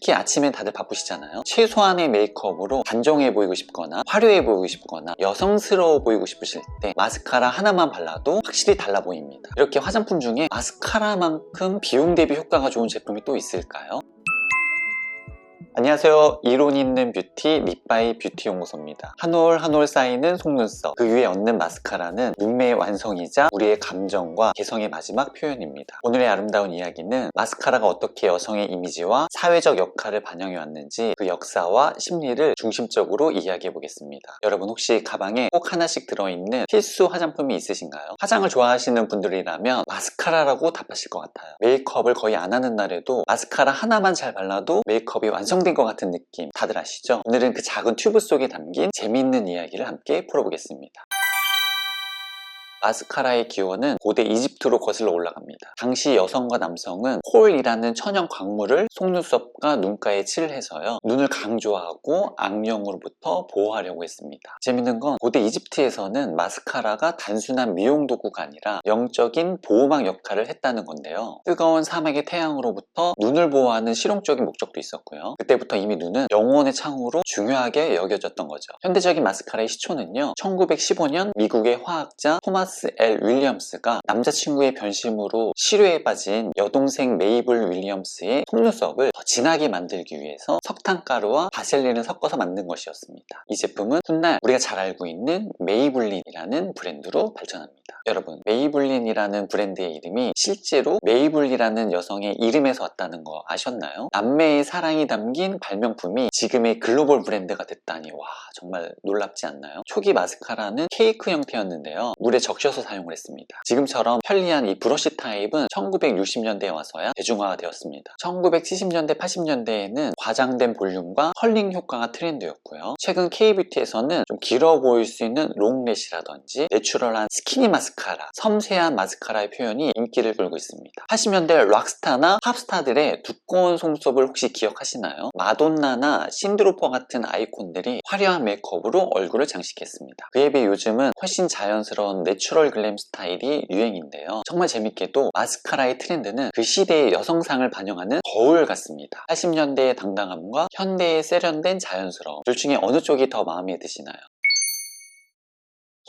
특히 아침엔 다들 바쁘시잖아요. 최소한의 메이크업으로 단정해 보이고 싶거나 화려해 보이고 싶거나 여성스러워 보이고 싶으실 때 마스카라 하나만 발라도 확실히 달라 보입니다. 이렇게 화장품 중에 마스카라만큼 비용 대비 효과가 좋은 제품이 또 있을까요? 안녕하세요. 이론 있는 뷰티 립바이 뷰티 연구소입니다. 한 올 한 올 쌓이는 속눈썹, 그 위에 얹는 마스카라는 눈매의 완성이자 우리의 감정과 개성의 마지막 표현입니다. 오늘의 아름다운 이야기는 마스카라가 어떻게 여성의 이미지와 사회적 역할을 반영해 왔는지 그 역사와 심리를 중심적으로 이야기해 보겠습니다. 여러분 혹시 가방에 꼭 하나씩 들어있는 필수 화장품이 있으신가요? 화장을 좋아하시는 분들이라면 마스카라라고 답하실 것 같아요. 메이크업을 거의 안 하는 날에도 마스카라 하나만 잘 발라도 메이크업이 완성 된 것 같은 느낌 다들 아시죠? 오늘은 그 작은 튜브 속에 담긴 재미있는 이야기를 함께 풀어보겠습니다. 마스카라의 기원은 고대 이집트로 거슬러 올라갑니다. 당시 여성과 남성은 콜이라는 천연 광물을 속눈썹과 눈가에 칠해서요. 눈을 강조하고 악령으로부터 보호하려고 했습니다. 재밌는 건 고대 이집트에서는 마스카라가 단순한 미용 도구가 아니라 영적인 보호막 역할을 했다는 건데요. 뜨거운 사막의 태양으로부터 눈을 보호하는 실용적인 목적도 있었고요. 그때부터 이미 눈은 영혼의 창으로 중요하게 여겨졌던 거죠. 현대적인 마스카라의 시초는요. 1915년 미국의 화학자 토마스 토마스 L. 윌리엄스가 남자친구의 변심으로 시류에 빠진 여동생 메이블 윌리엄스의 속눈썹을 더 진하게 만들기 위해서 석탄가루와 바셀린을 섞어서 만든 것이었습니다. 이 제품은 훗날 우리가 잘 알고 있는 메이블린이라는 브랜드로 발전합니다. 여러분 메이블린이라는 브랜드의 이름이 실제로 메이블이라는 여성의 이름에서 왔다는 거 아셨나요? 남매의 사랑이 담긴 발명품이 지금의 글로벌 브랜드가 됐다니 와 정말 놀랍지 않나요? 초기 마스카라는 케이크 형태였는데요. 물에 적셔서 사용을 했습니다. 지금처럼 편리한 이 브러쉬 타입은 1960년대에 와서야 대중화가 되었습니다. 1970년대, 80년대에는 과장된 볼륨과 컬링 효과가 트렌드였고요. 최근 K뷰티에서는 좀 길어 보일 수 있는 롱래시라든지 내추럴한 스키니 마스카 라, 섬세한 마스카라의 표현이 인기를 끌고 있습니다. 80년대 락스타나 팝스타들의 두꺼운 속눈썹을 혹시 기억하시나요? 마돈나나 신드로퍼 같은 아이콘들이 화려한 메이크업으로 얼굴을 장식했습니다. 그에 비해 요즘은 훨씬 자연스러운 내추럴 글램 스타일이 유행인데요. 정말 재밌게도 마스카라의 트렌드는 그 시대의 여성상을 반영하는 거울 같습니다. 80년대의 당당함과 현대의 세련된 자연스러움 둘 중에 어느 쪽이 더 마음에 드시나요?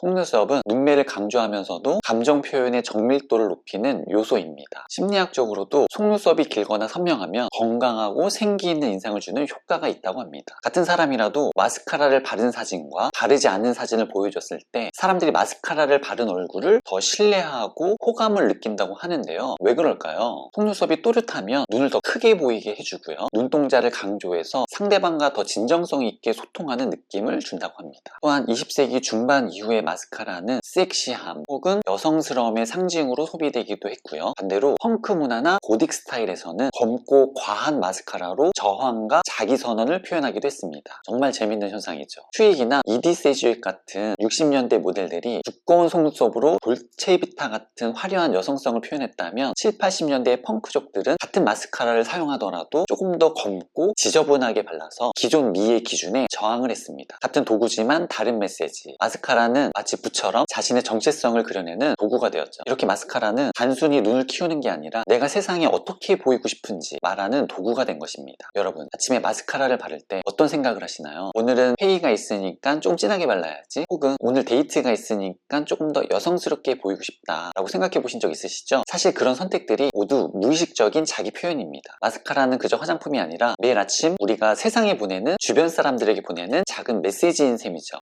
속눈썹은 눈매를 강조하면서도 감정 표현의 정밀도를 높이는 요소입니다. 심리학적으로도 속눈썹이 길거나 선명하면 건강하고 생기 있는 인상을 주는 효과가 있다고 합니다. 같은 사람이라도 마스카라를 바른 사진과 바르지 않은 사진을 보여줬을 때 사람들이 마스카라를 바른 얼굴을 더 신뢰하고 호감을 느낀다고 하는데요. 왜 그럴까요? 속눈썹이 또렷하면 눈을 더 크게 보이게 해주고요. 눈동자를 강조해서 상대방과 더 진정성 있게 소통하는 느낌을 준다고 합니다. 또한 20세기 중반 이후에 마스카라는 섹시함 혹은 여성스러움의 상징으로 소비되기도 했고요. 반대로 펑크 문화나 고딕 스타일에서는 검고 과한 마스카라로 저항과 자기 선언을 표현하기도 했습니다. 정말 재밌는 현상이죠. 트윅이나 이디 세주익 같은 60년대 모델들이 두꺼운 속눈썹으로 돌체비타 같은 화려한 여성성을 표현했다면 7, 80년대 펑크족들은 같은 마스카라를 사용하더라도 조금 더 검고 지저분하게 발라서 기존 미의 기준에 저항을 했습니다. 같은 도구지만 다른 메시지. 마스카라는 붓처럼 자신의 정체성을 그려내는 도구가 되었죠. 이렇게 마스카라는 단순히 눈을 키우는 게 아니라 내가 세상에 어떻게 보이고 싶은지 말하는 도구가 된 것입니다. 여러분, 아침에 마스카라를 바를 때 어떤 생각을 하시나요? 오늘은 회의가 있으니까 좀 진하게 발라야지. 혹은 오늘 데이트가 있으니까 조금 더 여성스럽게 보이고 싶다 라고 생각해 보신 적 있으시죠? 사실 그런 선택들이 모두 무의식적인 자기 표현입니다. 마스카라는 그저 화장품이 아니라 매일 아침 우리가 세상에 보내는 주변 사람들에게 보내는 작은 메시지인 셈이죠.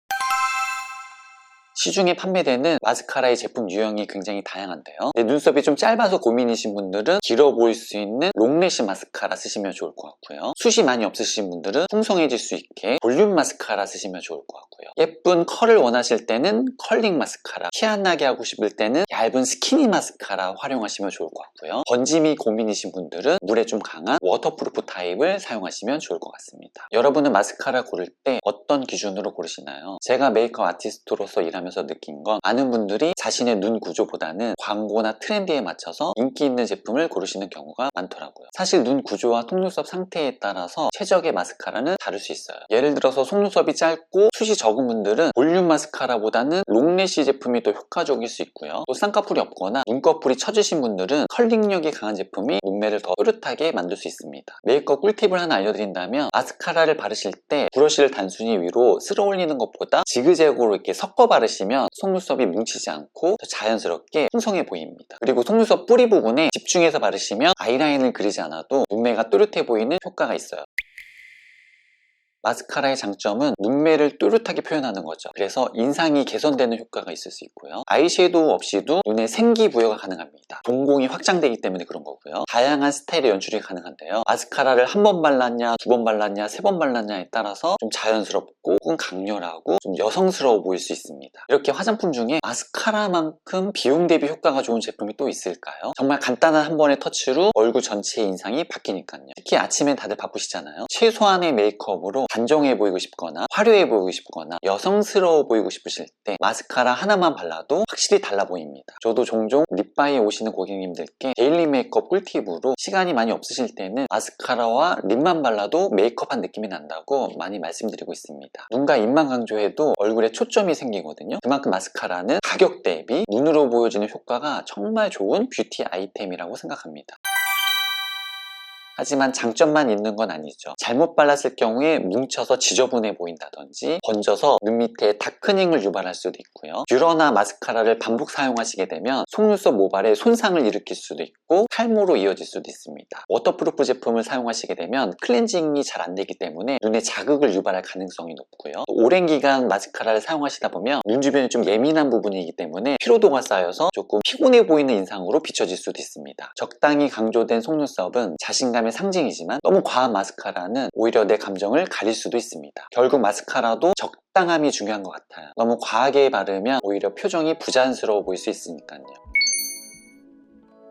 시중에 판매되는 마스카라의 제품 유형이 굉장히 다양한데요. 네, 눈썹이 좀 짧아서 고민이신 분들은 길어 보일 수 있는 롱래시 마스카라 쓰시면 좋을 것 같고요. 숱이 많이 없으신 분들은 풍성해질 수 있게 볼륨 마스카라 쓰시면 좋을 것 같고요. 예쁜 컬을 원하실 때는 컬링 마스카라, 티안 나게 하고 싶을 때는 얇은 스키니 마스카라 활용하시면 좋을 것 같고요. 번짐이 고민이신 분들은 물에 좀 강한 워터프루프 타입을 사용하시면 좋을 것 같습니다. 여러분은 마스카라 고를 때 어떤 기준으로 고르시나요? 제가 메이크업 아티스트로서 일하면 하면서 느낀 건 많은 분들이 자신의 눈 구조보다는 광고나 트렌드에 맞춰서 인기 있는 제품을 고르시는 경우가 많더라고요. 사실 눈 구조와 속눈썹 상태에 따라서 최적의 마스카라는 다를 수 있어요. 예를 들어서 속눈썹이 짧고 숱이 적은 분들은 볼륨 마스카라보다는 롱래쉬 제품이 더 효과적일 수 있고요. 또 쌍꺼풀이 없거나 눈꺼풀이 처지신 분들은 컬링력이 강한 제품이 눈매를 더 또렷하게 만들 수 있습니다. 메이크업 꿀팁을 하나 알려드린다면 마스카라를 바르실 때 브러쉬를 단순히 위로 쓸어 올리는 것보다 지그재그로 이렇게 섞어 바르시 면 속눈썹이 뭉치지 않고 더 자연스럽게 풍성해 보입니다. 그리고 속눈썹 뿌리 부분에 집중해서 바르시면 아이라인을 그리지 않아도 눈매가 또렷해 보이는 효과가 있어요. 마스카라의 장점은 눈매를 또렷하게 표현하는 거죠. 그래서 인상이 개선되는 효과가 있을 수 있고요. 아이섀도우 없이도 눈에 생기 부여가 가능합니다. 동공이 확장되기 때문에 그런 거고요. 다양한 스타일의 연출이 가능한데요. 마스카라를 한 번 발랐냐, 두 번 발랐냐, 세 번 발랐냐에 따라서 좀 자연스럽고 혹은 강렬하고 좀 여성스러워 보일 수 있습니다. 이렇게 화장품 중에 마스카라만큼 비용 대비 효과가 좋은 제품이 또 있을까요? 정말 간단한 한 번의 터치로 얼굴 전체의 인상이 바뀌니까요. 특히 아침엔 다들 바쁘시잖아요. 최소한의 메이크업으로 단정해 보이고 싶거나 화려해 보이고 싶거나 여성스러워 보이고 싶으실 때 마스카라 하나만 발라도 확실히 달라 보입니다. 저도 종종 립바이에 오시는 고객님들께 데일리 메이크업 꿀팁으로 시간이 많이 없으실 때는 마스카라와 립만 발라도 메이크업한 느낌이 난다고 많이 말씀드리고 있습니다. 눈과 입만 강조해도 얼굴에 초점이 생기거든요. 그만큼 마스카라는 가격 대비 눈으로 보여지는 효과가 정말 좋은 뷰티 아이템이라고 생각합니다. 하지만 장점만 있는 건 아니죠. 잘못 발랐을 경우에 뭉쳐서 지저분해 보인다든지 번져서 눈 밑에 다크닝을 유발할 수도 있고요. 뷰러나 마스카라를 반복 사용하시게 되면 속눈썹 모발에 손상을 일으킬 수도 있고 탈모로 이어질 수도 있습니다. 워터프루프 제품을 사용하시게 되면 클렌징이 잘 안 되기 때문에 눈에 자극을 유발할 가능성이 높고요. 또 오랜 기간 마스카라를 사용하시다 보면 눈 주변이 좀 예민한 부분이기 때문에 피로도가 쌓여서 조금 피곤해 보이는 인상으로 비춰질 수도 있습니다. 적당히 강조된 속눈썹은 자신감 의 상징이지만 너무 과한 마스카라는 오히려 내 감정을 가릴 수도 있습니다. 결국 마스카라도 적당함이 중요한 것 같아요. 너무 과하게 바르면 오히려 표정이 부자연스러워 보일 수 있으니까요.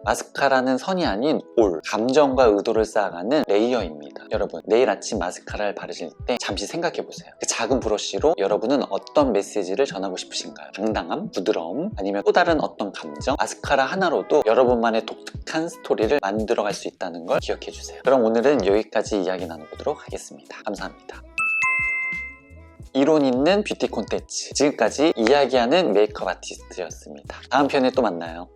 마스카라는 선이 아닌 올, 감정과 의도를 쌓아가는 레이어입니다. 여러분, 내일 아침 마스카라를 바르실 때 잠시 생각해 보세요. 그 작은 브러쉬로 여러분은 어떤 메시지를 전하고 싶으신가요? 당당함, 부드러움, 아니면 또 다른 어떤 감정? 마스카라 하나로도 여러분만의 독특한 스토리를 만들어갈 수 있다는 걸 기억해 주세요. 그럼 오늘은 여기까지 이야기 나눠보도록 하겠습니다. 감사합니다. 이론 있는 뷰티 콘텐츠. 지금까지 이야기하는 메이크업 아티스트였습니다. 다음 편에 또 만나요.